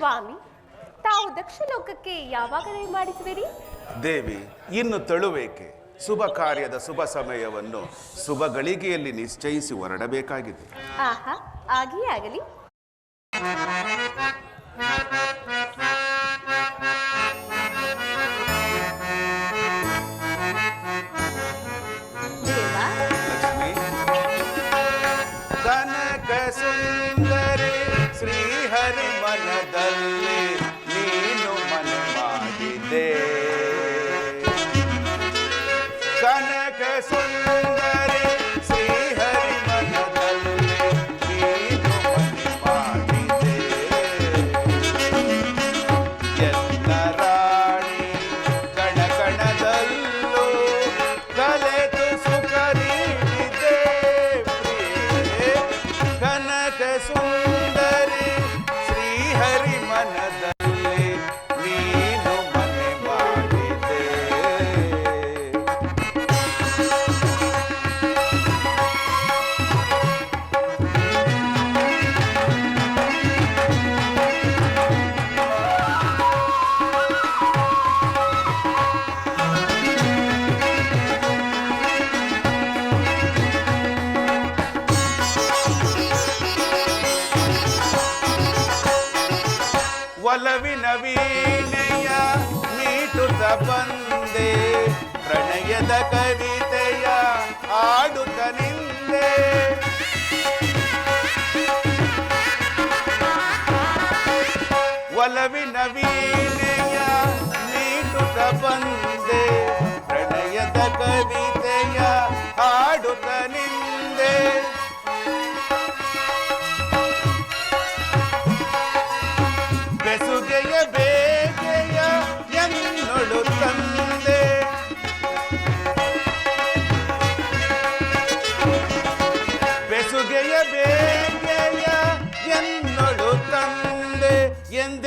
ಸ್ವಾಮಿ ತಾವು ದಕ್ಷಲೋಕಕ್ಕೆ ಯಾವಾಗ ಮಾಡಿಸುವಿರಿ? ದೇವಿ ಇನ್ನು ತಳುವೇಕೆ? ಶುಭ ಕಾರ್ಯದ ಶುಭ ಸಮಯವನ್ನು ಶುಭ ಗಳಿಗೆಯಲ್ಲಿ ನಿಶ್ಚಯಿಸಿ ಹೊರಡಬೇಕಾಗಿದೆ. ಆಹಾ ಆಗಿಯೇ ಆಗಲಿ. ದೇವ. ಲಕ್ಷ್ಮಿ. ಕನಕ ಸುಂದರಿ ಶ್ರೀಹರಿ ಮನದಲ್ಲಿ ಒಲವಿನ ವೀಣೆಯ ಮೀಟುತ್ತ ಬಂದೆ ಪ್ರಣಯದ ಕವಿತೆಯ ಆಡುತ್ತ ನಿಂದೆ ಒಲವಿನ ವೀಣೆಯ ಮೀಟುತ್ತ ಬಂದೆ ಪ್ರಣಯದ ಕವಿತೆಯ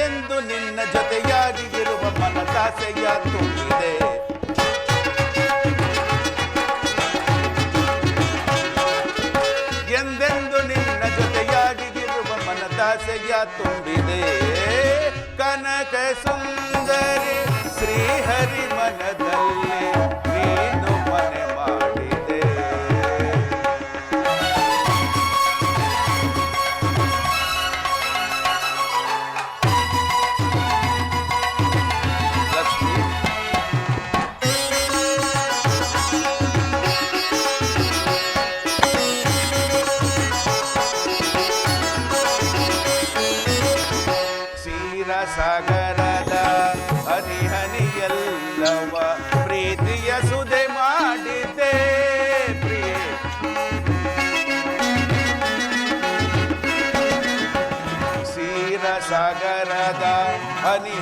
ಎಂದೆಂದು ನಿನ್ನ ಜೊತೆಯಾಗಿ ಇರುವ ಮನದಾಸೆಯ ತುಂಬಿದೆ. ಎಂದೆಂದು ನಿನ್ನ ಜೊತೆಯಾಗಿ ಇರುವ ಮನದಾಸೆಯ ತುಂಬಿದೆ. ಕನಕ ಸುಂದರಿ. ಸಾಗರದ ಹನಿ ಹನಿಯಲ್ಲವ ಪ್ರೀತಿಯ ಸುದೆ ಮಾಡಿದೆ ಸಾಗರದ ಹನಿ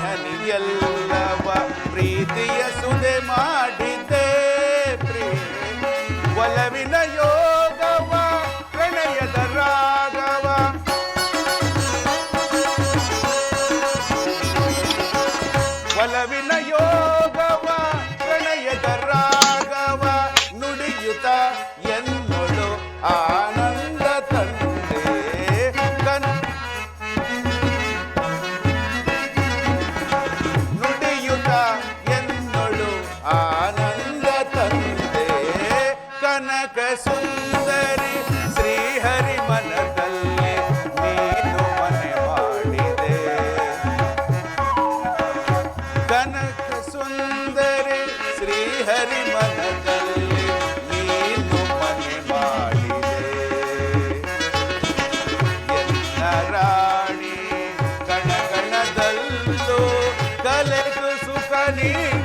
કલેક સુકની